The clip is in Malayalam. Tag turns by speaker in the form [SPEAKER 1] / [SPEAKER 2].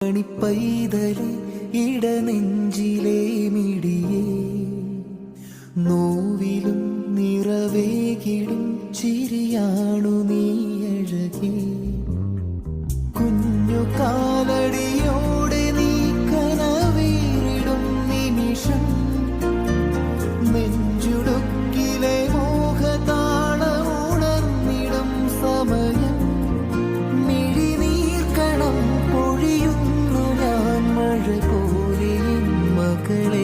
[SPEAKER 1] മണിപ്പൈതലെ ഇടനെഞ്ചിലെ മിടിയേ. നോവിലും നിറവേകിടും ചിരിയാണു നീ അഴകേ കുഞ്ഞു മക്കളെ